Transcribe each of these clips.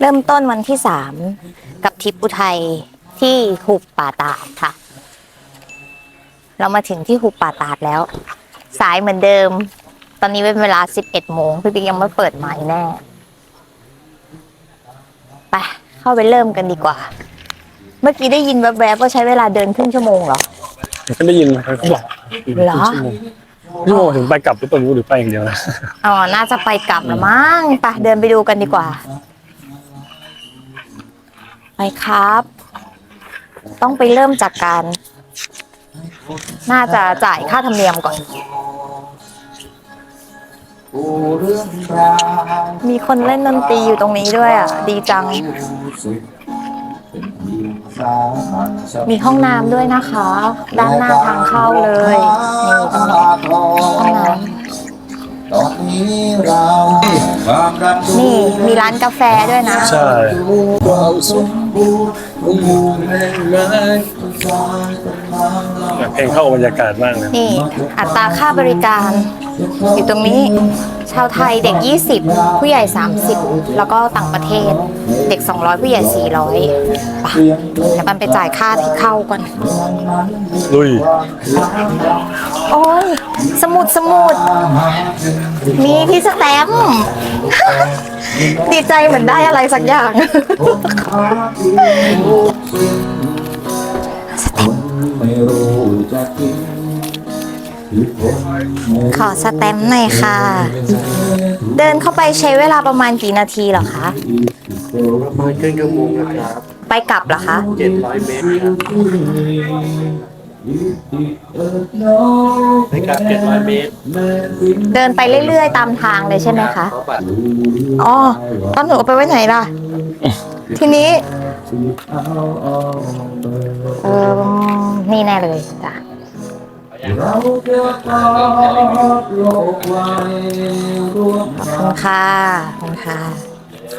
เริ่มต้นวันที่สามกับทริปอุทัยที่หุบป่าตาดค่ะ เรามาถึงที่หุบป่าตาดแล้ว สายเหมือนเดิม ตอนนี้เป็นเวลา11โมงพี่ปิ๊กยังไม่เปิดไม้แน่ไปเข้าไปเริ่มกันดีกว่า เมื่อกี้ได้ยินแวบๆว่าใช้เวลาเดินครึ่งชั่วโมงเหรอก็ได้ยินเขาบอกเหรอชั่วโมงชั่วโมงถึงไปกลับหรือเปล่ารู้หรือไปอย่างเดียวนะอ๋อน่าจะไปกลับละมั้งไปเดินไปดูกันดีกว่า ไปครับ ต้องไปเริ่มจากการ น่าจะจ่ายค่าธรรมเนียมก่อน มีคนเล่นดนตรีอยู่ตรงนี้ด้วยอะ ดีจัง มีห้องน้ำด้วยนะคะ ด้านหน้าทางเข้าเลยนี่ตรงนี้ห้องน้ำตอนนี้เราความรักนี่ มีร้านกาแฟด้วยนะ ใช่ เราสมบูรณ์อยู่ในไรเพลงเข้ากับบรรยากาศมากเลยนี่ อัตราค่าบริการ อยู่ตรงนี้ ชาวไทยเด็ก 20 ผู้ใหญ่ 30 แล้วก็ต่างประเทศ เด็ก 200 ผู้ใหญ่ 400ไปเดี๋ยวมันไปจ่ายค่าที่เข้าก่อน ลุย โอ้ย สมุดสมุด มีพี่สแตมป์ ดีใจเหมือนได้อะไรสักอย่างไม่รู้จะกินที่คนไม่ขอสแตมป์หน่อยค่ะ เดินเข้าไปใช้เวลาประมาณกี่นาทีเหรอคะประมาณครึ่งชั่วโมงนะครับ ไปกลับเหรอคะเจ็ดร้อยเมตรครับ ในการเจ็ดร้อยเมตรเดินไปเรื่อยๆ ตามทางเลยใช่ไหมคะเขาบัตรอ๋อตอนหนูเอาไปไว้ไหนล่ะ ทีนี้ เออ นี่แน่เลยจ้ะ เราจะทอดโลกไว้รวมขอบคุณค่ะ ขอบคุณค่ะ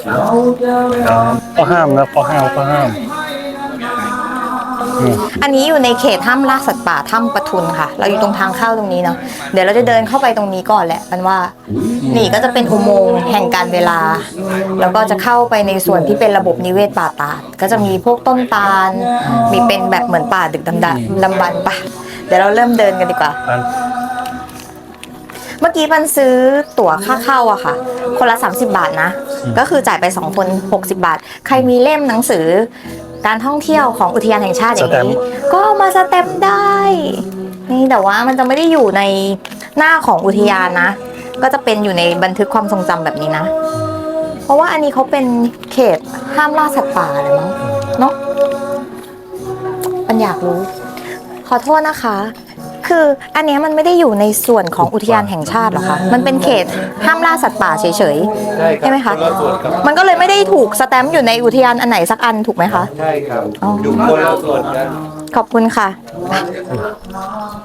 เราจะรักข้อห้ามนะข้อห้ามข้อห้าม อันนี้อยู่ในเขตถ้ำล่าสัตว์ป่าถ้ำปะทุนค่ะ เราอยู่ตรงทางเข้าตรงนี้เนาะเดี๋ยวเราจะเดินเข้าไปตรงนี้ก่อนแหละมันว่านี่ก็จะเป็นอุโมงค์แห่งการเวลา แล้วก็จะเข้าไปในส่วนที่เป็นระบบนิเวศป่าตาดก็จะมีพวกต้นตาล มีเป็นแบบเหมือนป่าดึกดำดันลำบันป่ะเดี๋ยวเราเริ่มเดินกันดีกว่า เมื่อกี้ปันซื้อตั๋วค่าเข้าอะค่ะ คนละ 30 บาทนะ ก็คือจ่ายไป 2 คน 60 บาท ใครมีเล่มหนังสือ การท่องเที่ยวของอุทยานแห่งชาติอย่างนี้ ก็เอามาสแตมป์ได้ นี่แต่ว่ามันจะไม่ได้อยู่ในหน้าของอุทยานนะ ก็จะเป็นอยู่ในบันทึกความทรงจำแบบนี้นะ เพราะว่าอันนี้เขาเป็นเขตห้ามล่าสัตว์ป่าเลยมั้งเนาะปันอยากรู้ ขอโทษนะคะ คืออันเนี้ยมันไม่ได้อยู่ในส่วนของอุทยานแห่งชาติหรอคะ มันเป็นเขตห้ามล่าสัตว์ป่าเฉยใช่ๆ ครับใช่ไหมคะ นละส่วนครับมันก็เลยไม่ได้ถูกสแตมป์อยู่ในอุทยานอันไหนสักอันถูกไหมคะ ใช่ครับอ๋ออยู่คนละส่วนกันขอบคุณค่ะ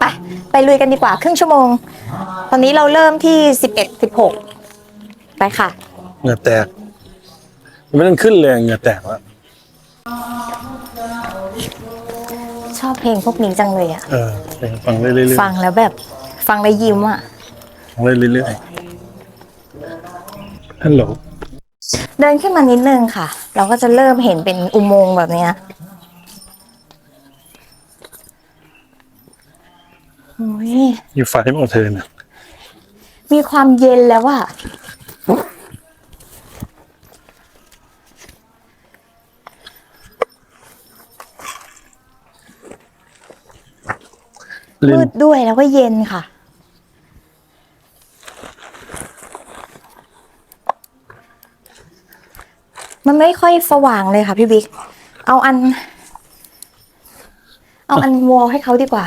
ไป ไปลุยกันดีกว่า ครึ่งชั่วโมง ตอนนี้เราเริ่มที่สิบเอ็ดสิบหกไปค่ะ เหงื่อแตกไม่ต้องขึ้นเลยเหงื่อแตกแล้ว ชอบเพลงพวกนี้จังเลยอะเออเพลงฟังเรื่อยๆฟังแล้วแบบฟังแล้วยิ้มอะฟังเรื่อยๆฮัลโหลเดินขึ้นมานิดนึงค่ะ เราก็จะเริ่มเห็นเป็นอุโมงค์แบบเนี้ยโอ้ยอยู่ฝ่ายที่มาเธอนะมีความเย็นแล้วอะ มืนดด้วยแล้วก็เย็นค่ะ มันไม่ค่อยสว่างเลยค่ะพี่บิ๊ก เอาอัน เอาอันวอลให้เขาดีกว่า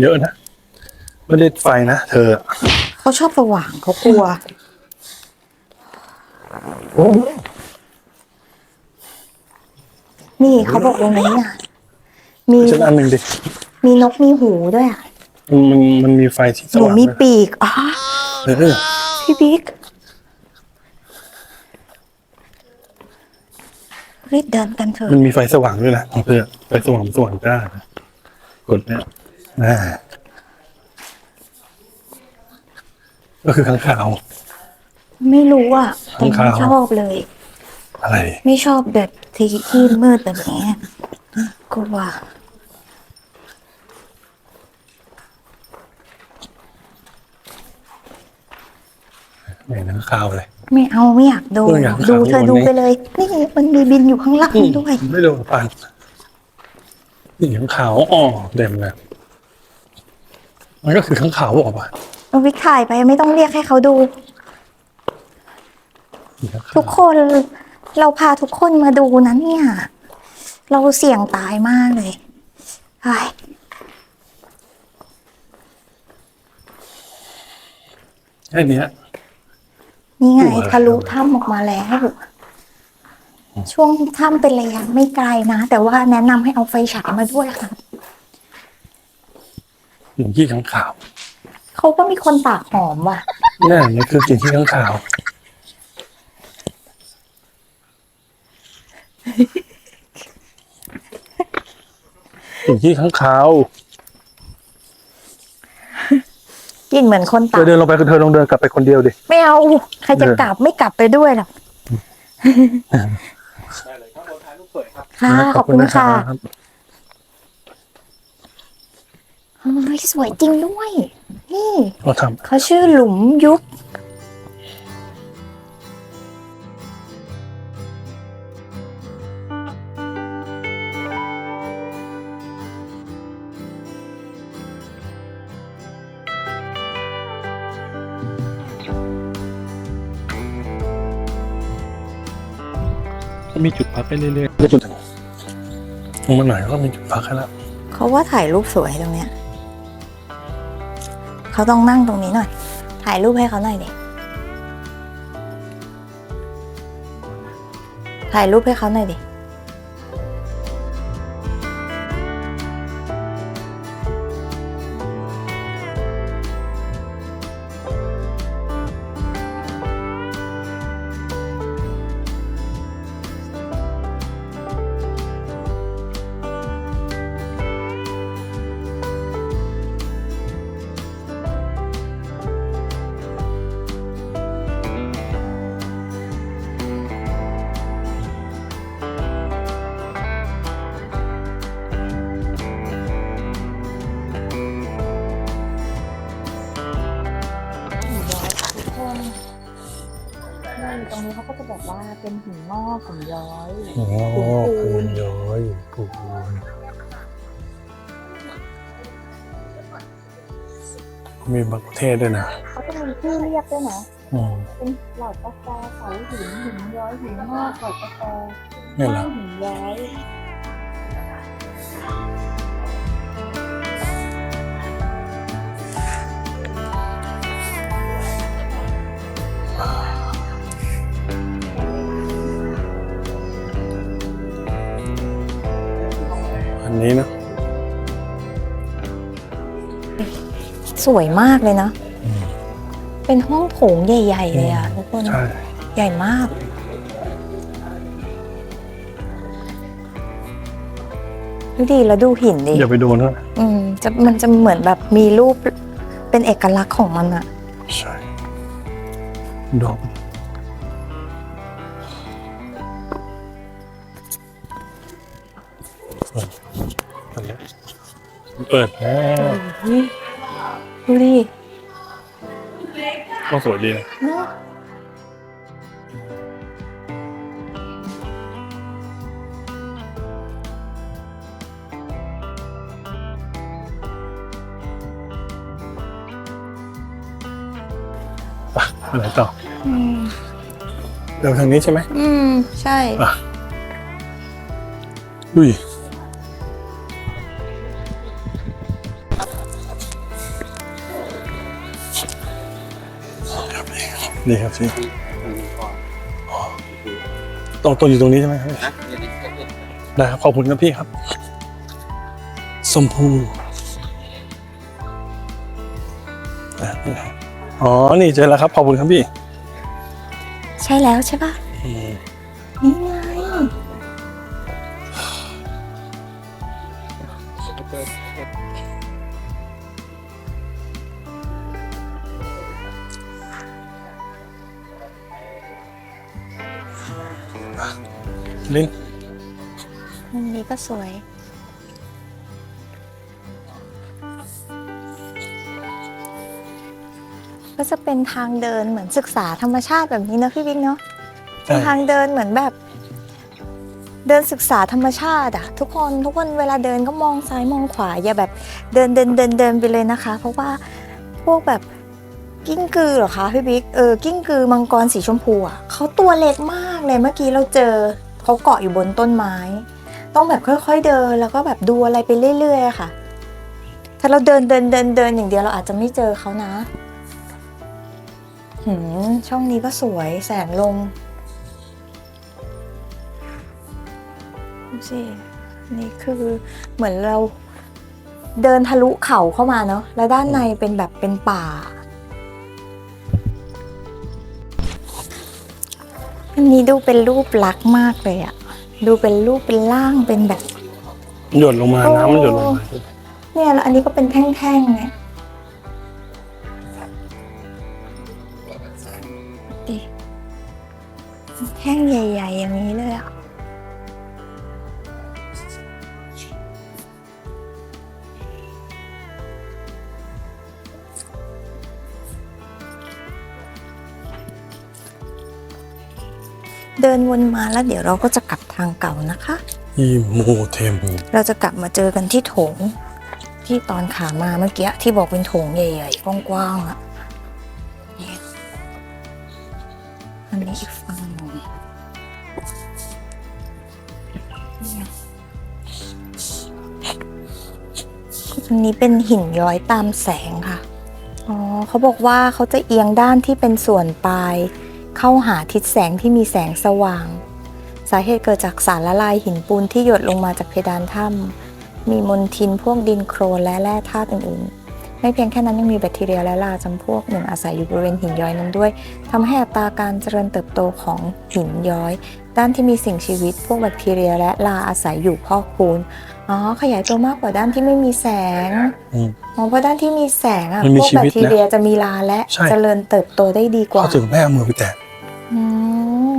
เยอะนะ ไม่ได้ไฟนะเธอ เขาชอบสว่างเขากลัวนี่เขาบอกตรงนี้อะมีฉันอันหนึ่งดิ มีนกมีหูด้วยอะมันมันมันมีไฟที่สหนูว่างมีด้วยปีกอ๋อเออพี่บิ๊กรีบเดินกันเถอะมันมีไฟสว่างด้วยนะของเธอไฟสว่างสว่างจ้านะกดเนี่ยอ่าก็คือข้างขาว ไม่รู้อะอข้างคาวไม่ชอบเลย อะไร ไม่ชอบแบบที่ที่มืดแบบนี้กลัว ไหนนะข้าวเลยไม่เอาไม่อยากดูเอออยากดูถามเธอคนดูนี้ไปเลย นี่มันมีบินอยู่ข้างล่างด้วย ไม่โดนปันนี่ข้างขาวอ๋อเต็มเลยมันก็คือข้างขาวบอกป่ะเอาวิกถ่ายไปไม่ต้องเรียกให้เขาดู นี่ข้างขาวทุกคนเราพาทุกคนมาดูนะเนี่ย เราเสี่ยงตายมากเลยไอ้แค่เนี้ย นี่ไงโอ้ยทะลุถ้ำออกมาแล้ว ช่วงถ้ำเป็นระยะไม่ไกลนะ แต่ว่าแนะนำให้เอาไฟฉายมาด้วยค่ะกลิ่นขี้ข้างขาวเขาก็มีคนปากหอมว่ะนี่นี่คือกลิ่นขี้ข้างขาวกลิ่นขี้ข้างขาว ก ลินเหมือนคนเธตาอกเดินลงไปเธอลองเดินกลับไปคนเดียวดิ ไม่เอาใครจะเออกลับไม่กลับไปด้วยหรอกได้เลยข้างบนถ่ายรูปสวยครับค่ะขอบคุณค่ะรับเฮ้ยสวยจริงด้วย นี่ เราทเขาชื่อหลุมยุบ ก็มีจุดพักไปเรื่อยๆก็จุดถึงลงมาหน่อยก็มีจุดพักให้แล้วเขาว่าถ่ายรูปสวยตรงเนี้ยเขาต้องนั่งตรงนี้หน่อย ถ่ายรูปให้เขาหน่อยดิถ่ายรูปให้เขาหน่อยดิหิ เป็นหินงอกหินย้อยโอ้ปูปูนนย้อยปูนมีบักเทศด้วยนะเขาจะมีชื่อเรียกด้วยนะอืมเป็นหลอดกาแฟเสาหินหินย้อยหินงอกหลอดกาแฟนี่เหรอหินย้อย นนี้นะ สวยมากเลยนะ เป็นห้องโถงใหญ่ ๆ เลยอะทุกคน ใช่ ใหญ่มาก ดูดีแล้วดูหินดิอย่าไปโดนนะอืมจะมันจะเหมือนแบบมีรูปเป็นเอกลักษณ์ของมันอะใช่ ดอก เปิดแล้วดูดิก็สวยดีนะเนอะไปไหนต่ออืมเดินทางนี้ใช่ไหมอืม ใช่อะดุย นี่ครับพี่ตรงตรงอยู่ตรงนี้ใช่ไหมครับได้ครับขอบคุณครับพี่ครับ สมพูอะนี่ครับอ๋อ นี่เจอแล้วครับ ขอบคุณครับพี่ ใช่แล้วใช่ปะอืมนี่ ลิ้นมุมนี้ก็สวย ก็จะเป็นทางเดินเหมือนศึกษาธรรมชาติแบบนี้เนอะพี่บิ๊กเนาะเป็ใช่นทางเดินเหมือนแบบ เดินศึกษาธรรมชาติอะทุกคนทุกคนเวลาเดินก็มองซ้ายมองขวา อย่าแบบเดินเดินเดินเดินไปเลยนะคะ เพราะว่าพวกแบบกิ้งกือเหรอคะพี่บิ๊กเออกิ้งกือมังกรสีชมพูอะเขาตัวเล็กมาก เลยเมื่อกี้เราเจอเขาเกาะอยู่บนต้นไม้ ต้องแบบค่อยๆเดินแล้วก็แบบดูอะไรไปเรื่อยๆค่ะ ถ้าเราเดินเดินเดินเดินอย่างเดียวเราอาจจะไม่เจอเขานะหืมช่องนี้ก็สวยแสงลงดูสินี่คือเหมือนเราเดินทะลุเขาเข้ามาเนาะแล้วด้านในเป็นแบบเป็นป่า อันนี้ดูเป็นรูปลักษณ์มากเลยอะดูเป็นรูปเป็นร่างเป็นแบบ หยดลงมาน้ำมันหยดลงมาเนี่ยแล้วอันนี้ก็เป็นแท่งๆเนี่ยดิแท่งใหญ่ๆอย่างนี้ เลยอะเดินวนมาแล้วเดี๋ยวเราก็จะกลับทางเก่านะคะอีโมเทมเราจะกลับมาเจอกันที่โถง ที่ตอนขามาเมื่อกี้ที่บอกเป็นโถงใหญ่ๆกว้างๆอะนี่อันนี้อีกฝั่งหนึ่งอันนี้เป็นหินย้อยตามแสงค่ะ อ๋อเขาบอกว่าเขาจะเอียงด้านที่เป็นส่วนปลาย เข้าหาทิศแสงที่มีแสงสว่าง สาเหตุเกิดจากสารละลายหินปูนที่หยดลงมาจากเพดานถ้ำมีมลทินพวกดินโครนและแร่ธาตุอื่นๆ ไม่เพียงแค่นั้นยังมีแบคทีเรียและลาจำพวกหนึ่งอาศัยอยู่บริเวณหินย้อยนั้นด้วยทำให้อัตราการเจริญเติบโตของหินย้อย ด้านที่มีสิ่งชีวิต พวกแบคทีเรียและลาอาศัยอยู่พอกพูนอ๋อขยายตัวมากกว่าด้านที่ไม่มีแสงอืม อ๋อเพราะด้านที่มีแสงอะมันมีพวกชีแบวิคตนะทีเรียจะมีลาและใช่ เจริญเติบโตได้ดีกว่า เขาถึงแม่เอามือไปแตะ อืม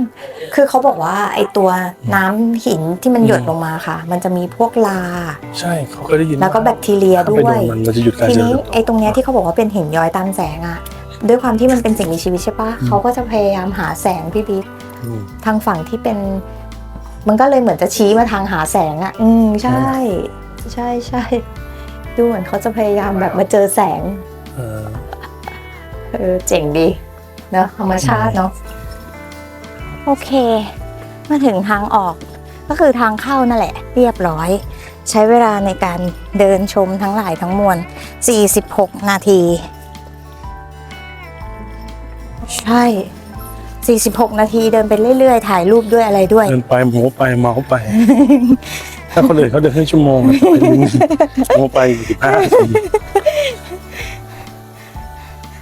คือเขาบอกว่าไอตัวน้ำหินที่มันหยดลงมาค่ะ มันจะมีพวกลา ใช่เขาเคยได้ยินแล้วก็แบคทีเรียถ้าด้ไปวโดย นมันมันจะหยุดการทีเจรินี้ญเติบโต ไอตรงเนี้ยที่เขาบอกว่าเป็นหินย้อยตามแสงอะด้วยความที่มันเป็นสิ่งมีชีวิตใช่ปะอืม เขาก็จะพยายามหาแสงพี่บิ๊กอืม ทางฝั่งที่เป็น มันก็เลยเหมือนจะชี้มาทางหาแสงอะอืมใช่ ใช่ใช่ดูเหมือนเขาจะพยายามแบบมาเจอแสง เออ เออเจ๋งดีเนอะธรรมชาติเนาะ โอเค มาถึงทางออกก็คือทางเข้านั่นแหละ เรียบร้อย ใช้เวลาในการเดินชมทั้งหลายทั้งมวล 46 นาที ใช่ 46 นาทีเดินไปเรื่อยๆ ถ่ายรูปด้วยอะไรด้วย เดินไปโมไปเมาไป ถ้าคนอื่นเขาเดินครึ่งชั่วโมงโมไปสิบห้านาที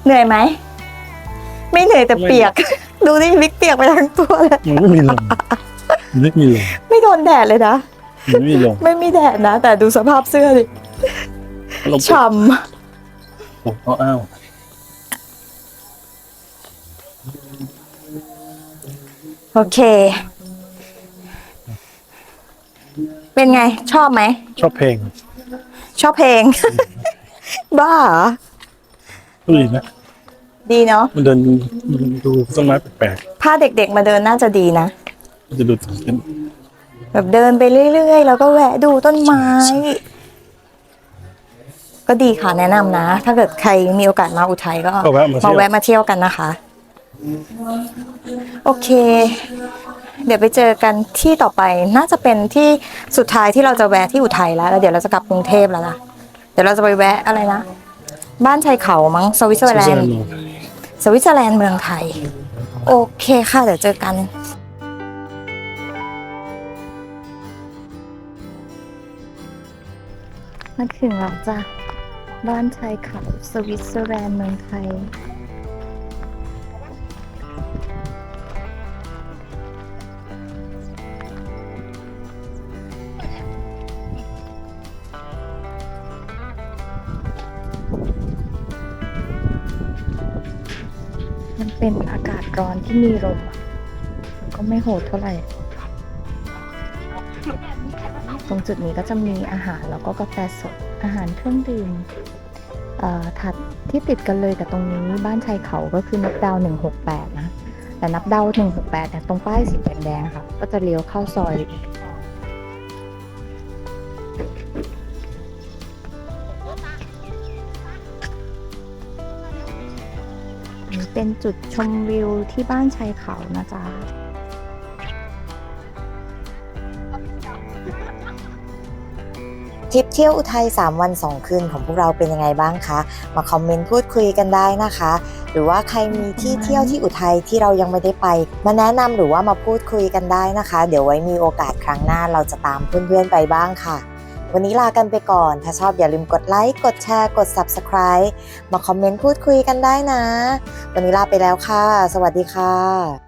เหนื่อยไหม ไม่เหนื่อยแต่เปียก ดูนี่วิกเปียกไปทั้งตัวเลย มันไม่มีลมมันไม่มีลมไม่โดนแดดเลยนะ มันไม่มีลมไม่มีแดดนะ แต่ดูสภาพเสื้อดิลมฉ่โอ้อ้าวอ้าวำโอเค เป็นไง ชอบไหม ชอบเพลง ชอบเพลง บ้าเหรอก็ดีนะ ดีเนาะมันเดินดูต้นไม้แปลกพาเด็กๆมาเดินน่าจะดีนะๆมันจะดูตื่นเต้นแบบเดินไปเรื่อยๆ แล้วก็แวะดูต้นไม้ ก็ดีค่ะแนะนำนะ ถ้าเกิดใครมีโอกาสมาอุทัยก็ก็แวะมาเที่มายวแวะมาเที่ยวกันนะคะ โอเค เดี๋ยวไปเจอกันที่ต่อไปน่าจะเป็นที่สุดท้ายที่เราจะแวะที่อุทัยแล้วแล้วเดี๋ยวเราจะกลับกรุงเทพแล้วนะเดี๋ยวเราจะไปแวะอะไรนะบ้านชายเขามั้งสวิตเซอร์แลนด์ สวิตเซอร์แลนด์ สวิตเมืองไทย โอเคค่ะ เดี๋ยวเจอกันมาถึงแล้วจ้ะ บ้านชายเขาสวิตเซอร์แลนด์เมืองไทย ที่มีลมอะแล้วก็ไม่โหดเท่าไหร่ ตรงจุดนี้ก็จะมีอาหารแล้วก็กาแฟสด อาหารเครื่องดื่มถัดที่ติดกันเลยกับตรงนี้บ้านชายเขาก็คือนับดาว 168 นะ แต่นับดาว 168เนี่ยตรงป้ายสีแดงๆค่ะ ก็จะเลี้ยวเข้าซอย เป็นจุดชมวิวที่บ้านชายเขานะจ๊ะทริปเที่ยวอุทัย 3 วัน 2 คืนของพวกเราเป็นยังไงบ้างคะ มาคอมเมนต์พูดคุยกันได้นะคะ หรือว่าใครมีที่เที่ยวที่อุทัยที่เรายังไม่ได้ไป มาแนะนำหรือว่ามาพูดคุยกันได้นะคะ เดี๋ยวไว้มีโอกาสครั้งหน้าเราจะตามเพื่อนๆไปบ้างค่ะ วันนี้ลากันไปก่อน ถ้าชอบอย่าลืมกดไลค์ กดแชร์ กด Subscribe มาคอมเมนต์พูดคุยกันได้นะ วันนี้ลาไปแล้วค่ะ สวัสดีค่ะ